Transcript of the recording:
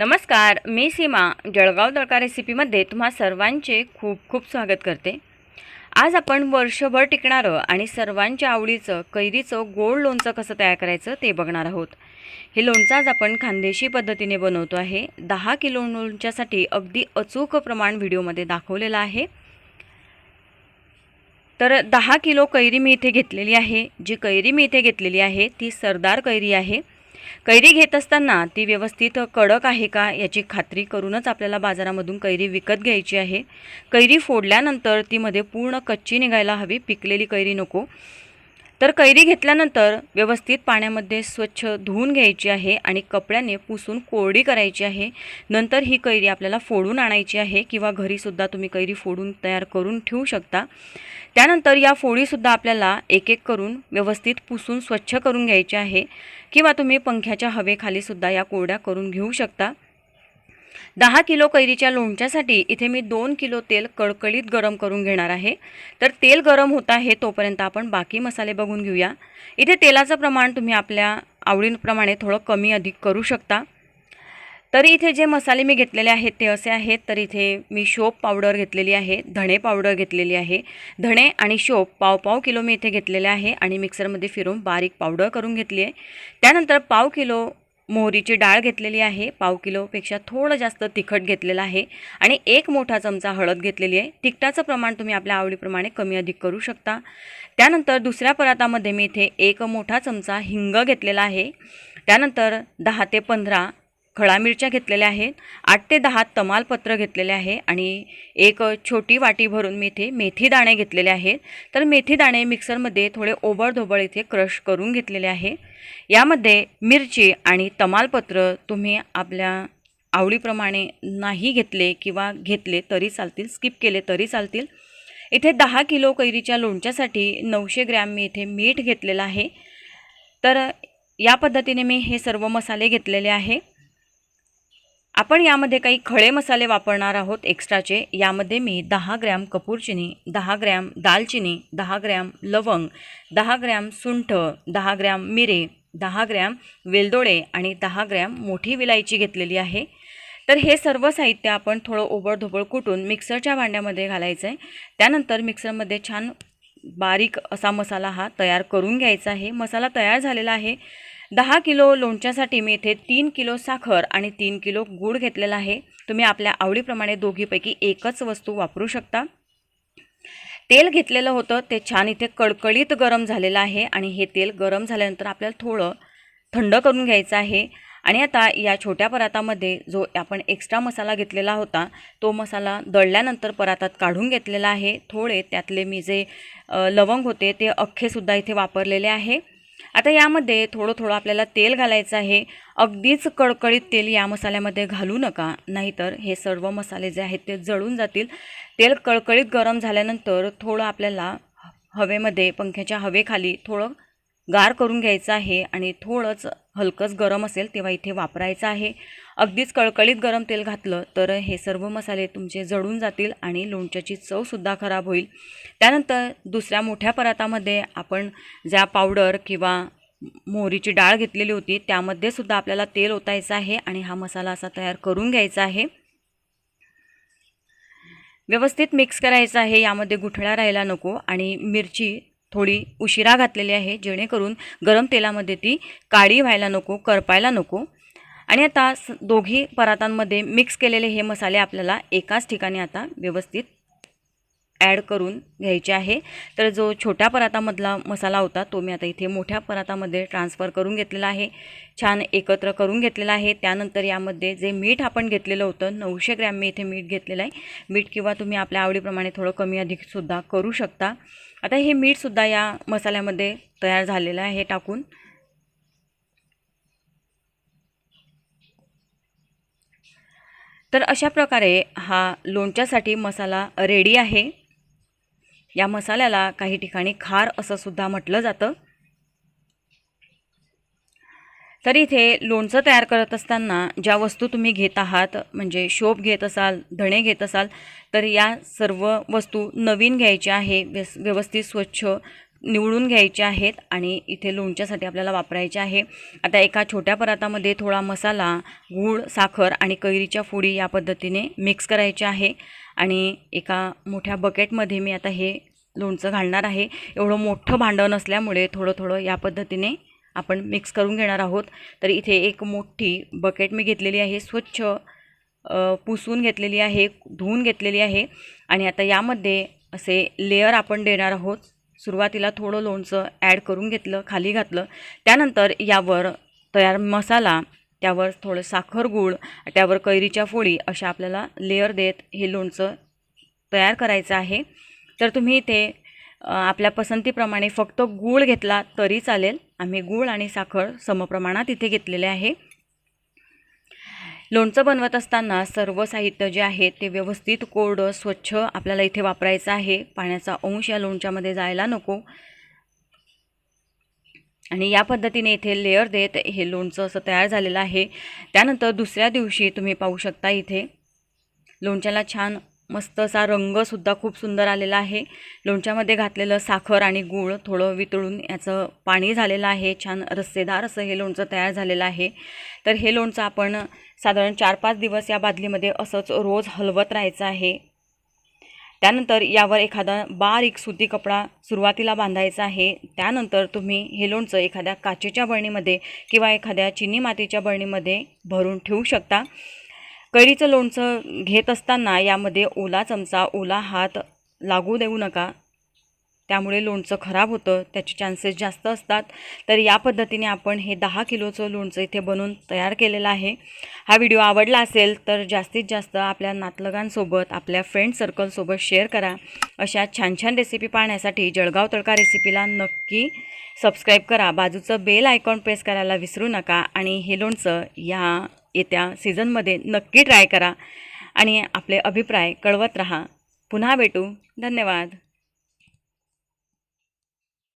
नमस्कार मी सीमा जळगाव तडका रेसिपीमध्ये तुम्हा सर्वांचे खूप खूप स्वागत करते. आज आपण वर्षभर टिकणारं आणि सर्वांच्या आवडीचं कैरीचं गोड लोणचं कसं तयार करायचं ते बघणार आहोत. हे लोणचं आज आपण खानदेशी पद्धतीने बनवतो आहे. दहा किलो लोणच्यासाठी अगदी अचूक प्रमाण व्हिडिओमध्ये दाखवलेलं आहे. तर दहा किलो कैरी मी इथे घेतलेली आहे. जी कैरी मी इथे घेतलेली आहे ती सरदार कैरी आहे. कैरी घेत असताना ती व्यवस्थित कडक आहे का याची खात्री करूनच आपल्याला बाजारामधून कैरी विकत घ्यायची आहे. कैरी फोडल्यानंतर ती मध्ये पूर्ण कच्ची निघायला हवी पिकलेली कैरी नको. तर कैरी घेतल्यानंतर व्यवस्थित पाण्यामध्ये स्वच्छ धुवून घ्यायची आहे आणि कपड्याने पुसून कोरडी करायची आहे. नंतर ही कैरी आपल्याला फोडून आणायची आहे किंवा घरीसुद्धा तुम्ही कैरी फोडून तयार करून ठेवू शकता. त्यानंतर या फोडीसुद्धा आपल्याला एक एक करून व्यवस्थित पुसून स्वच्छ करून घ्यायची आहे किंवा तुम्ही पंख्याच्या हवेखालीसुद्धा या कोरड्या करून घेऊ शकता. दहा किलो कैरीच्या लोणच्यासाठी इथे मी दोन किलो तेल कळकळीत गरम करून घेणार आहे. तर तेल गरम होत आहे तोपर्यंत आपण बाकी मसाले बघून घेऊया. इथे तेलाचं प्रमाण तुम्ही आपल्या आवडीप्रमाणे थोडं कमी अधिक करू शकता. तर इथे जे मसाले मी घेतलेले आहेत ते असे आहेत. तर इथे मी शोप पावडर घेतलेली आहे धणे पावडर घेतलेली आहे. धणे आणि शोप पाव पाव किलो मी इथे घेतलेले आहे आणि मिक्सरमध्ये फिरून बारीक पावडर करून घेतली आहे. त्यानंतर पाव किलो मोहरीची डाळ घेतलेली आहे पाव किलोपेक्षा थोडं जास्त तिखट घेतलेलं आहे आणि एक मोठा चमचा हळद घेतलेली आहे. तिखटाचं प्रमाण तुम्ही आपल्या आवडीप्रमाणे कमी अधिक करू शकता. त्यानंतर दुसऱ्या परातामध्ये मी इथे एक मोठा चमचा हिंग घेतलेला आहे. त्यानंतर दहा ते पंधरा खळा मिरच्या घेतलेल्या आहेत. आठ ते दहा तमालपत्र घेतलेले आहे आणि एक छोटी वाटी भरून मी इथे मेथी दाणे घेतलेले आहेत. तर मेथी दाणे मिक्सरमध्ये थोडे ओबडधोबड इथे क्रश करून घेतलेले आहे. यामध्ये मिरची आणि तमालपत्र तुम्ही आपल्या आवडीप्रमाणे नाही घेतले किंवा घेतले तरी चालतील स्किप केले तरी चालतील. इथे दहा किलो कैरीच्या लोणच्यासाठी नऊशे ग्रॅम मी इथे मीठ घेतलेलं आहे. तर या पद्धतीने मी हे सर्व मसाले घेतलेले आहे. आपण यामध्ये काही खडे मसाले वापरणार आहोत एक्स्ट्राचे. यामध्ये मी दहा ग्रॅम कपूरचिनी दहा ग्रॅम दालचिनी दहा ग्रॅम लवंग दहा ग्रॅम सुंठ दहा ग्रॅम मिरे दहा ग्रॅम वेलदोडे आणि दहा ग्रॅम मोठी विलायची घेतलेली आहे. तर हे सर्व साहित्य आपण थोडं ओबडधोबड कुटून मिक्सरच्या भांड्यामध्ये घालायचं आहे त्यानंतर मिक्सरमध्ये छान बारीक असा मसाला हा तयार करून घ्यायचा आहे. मसाला तयार झालेला आहे. दहा किलो लोणच्यासाठी मी इथे तीन किलो साखर आणि तीन किलो गूळ घेतलेला आहे. तुम्ही आपल्या आवडीप्रमाणे दोघीपैकी एकच वस्तू वापरू शकता. तेल घेतलेलं होतं ते छान इथे कडकडीत गरम झालेलं आहे आणि हे तेल गरम झाल्यानंतर आपल्याला थोडं थंड करून घ्यायचं आहे. आणि आता या छोट्या परातामध्ये जो आपण एक्स्ट्रा मसाला घेतलेला होता तो मसाला दळल्यानंतर परातात काढून घेतलेला आहे. थोडे त्यातले मी जे लवंग होते ते अख्खेसुद्धा इथे वापरलेले आहे. आता यामध्ये थोडं थोडं आपल्याला तेल घालायचं आहे. अगदीच कडकडीत तेल या मसाल्यामध्ये घालू नका. नाहीतर हे सर्व मसाले जे आहेत ते जळून जातील. तेल कळकळीत गरम झाल्यानंतर थोडं आपल्याला हवेमध्ये पंख्याच्या हवेखाली थोडं गार करून घ्यायचं आहे आणि थोडंच हलकंच गरम असेल तेव्हा इथे वापरायचं आहे. अगदीच कळकळीत गरम तेल घातलं तर हे सर्व मसाले तुमचे जळून जातील आणि लोणच्याची चवसुद्धा खराब होईल. त्यानंतर दुसऱ्या मोठ्या परातामध्ये आपण ज्या पावडर किंवा मोहरीची डाळ घेतलेली होती त्यामध्ये सुद्धा आपल्याला तेल ओतायचं आहे आणि हा मसाला असा तयार करून घ्यायचा आहे. व्यवस्थित मिक्स करायचं आहे यामध्ये गुठळ्या राहायला नको आणि मिरची थोडी उशिरा घातलेली आहे जेणेकरून गरम तेलामध्ये ती काळी व्हायला नको करपायला नको. आणि आता स दोघी परातांमध्ये मिक्स केलेले हे मसाले आपल्याला एकाच ठिकाणी आता व्यवस्थित ॲड करून घ्यायचे आहे. तर जो छोट्या परातामधला मसाला होता तो मी आता इथे मोठ्या परातामध्ये ट्रान्सफर करून घेतलेला आहे. छान एकत्र करून घेतलेला आहे. त्यानंतर यामध्ये जे मीठ आपण घेतलेलं होतं नऊशे ग्रॅम मी इथे मीठ घेतलेलं आहे. मीठ किंवा तुम्ही आपल्या आवडीप्रमाणे थोडं कमी अधिकसुद्धा करू शकता. आता हे मीठसुद्धा या मसाल्यामध्ये तयार झालेलं आहे टाकून. तर अशा प्रकारे हा लोणच्यासाठी मसाला रेडी आहे. या मसाल्याला काही ठिकाणी खार असं सुद्धा म्हटलं जातं. तर इथे लोणचं तयार करत असताना ज्या वस्तू तुम्ही घेत आहात म्हणजे शोप घेत असाल धणे घेत असाल तर या सर्व वस्तू नवीन घ्यायच्या आहे व्यस व्यवस्थित स्वच्छ निवडून घ्यायचे आहेत आणि इथे लोणच्यासाठी आपल्याला वापरायचे आहे. आता एका छोट्या परातामध्ये थोडा मसाला गूळ साखर आणि कैरीच्या फोडी या पद्धतीने मिक्स करायचे आहे. आणि एका मोठ्या बकेटमध्ये मी आता हे लोणचं घालणार आहे. एवढं मोठं भांडं नसल्यामुळे थोडं थोडं या पद्धतीने आपण मिक्स करून घेणार आहोत. तर इथे एक मोठी बकेट मी घेतलेली आहे. स्वच्छ पुसून घेतलेली आहे धुवून घेतलेली आहे. आणि आता यामध्ये असे लेअर आपण देणार आहोत. सुरुवातीला थोडं लोणचं ॲड करून घेतलं खाली घातलं. त्यानंतर यावर तयार मसाला त्यावर थोडं साखर गूळ त्यावर कैरीच्या फोडी अशा आपल्याला लेअर देत हे लोणचं तयार करायचं आहे. तर तुम्ही इथे आपल्या पसंतीप्रमाणे फक्त गूळ घेतला तरी चालेल. आम्ही गूळ आणि साखर समप्रमाणात इथे घेतलेले आहे. लोणचं बनवत असताना सर्व साहित्य जे आहे ते व्यवस्थित कोरडं स्वच्छ आपल्याला इथे वापरायचं आहे. पाण्याचा अंश या लोणच्यामध्ये जायला नको. आणि या पद्धतीने इथे लेअर देत हे लोणचं असं तयार झालेलं आहे. त्यानंतर दुसऱ्या दिवशी तुम्ही पाहू शकता इथे लोणच्याला छान मस्त असा रंगसुद्धा खूप सुंदर आलेला आहे. लोणच्यामध्ये घातलेलं साखर आणि गूळ थोडं वितळून याचं पाणी झालेलं आहे. छान रस्सेदार असं हे लोणचं तयार झालेलं आहे. तर हे लोणचं आपण साधारण चार पाच दिवस या बादलीमध्ये असंच रोज हलवत राहायचं आहे. त्यानंतर यावर एखादा बारीक सुती कपडा सुरुवातीला बांधायचा आहे. त्यानंतर तुम्ही हे लोणचं एखाद्या काचेच्या बरणीमध्ये किंवा एखाद्या चिनी मातीच्या बरणीमध्ये भरून ठेवू शकता. कैरीचं लोणचं घेत असताना यामध्ये ओला चमचा ओला हात लागू देऊ नका. त्यामुळे लोणचं खराब होतं. त्याचे चान्सेस जास्त असतात. तर या पद्धतीने आपण हे दहा किलोचं लोणचं इथे बनवून तयार केलेलं आहे. हा व्हिडिओ आवडला असेल तर जास्तीत जास्त आपल्या नातलगांसोबत आपल्या फ्रेंड सर्कलसोबत शेअर करा. अशा छान छान रेसिपी पाहण्यासाठी जळगाव तडका रेसिपीला नक्की सबस्क्राईब करा. बाजूचं बेल आयकॉन प्रेस करायला विसरू नका. आणि हे लोणचं या येत्या सीझनमध्ये नक्की ट्राय करा आणि आपले अभिप्राय कळवत राहा. पुन्हा भेटू. धन्यवाद.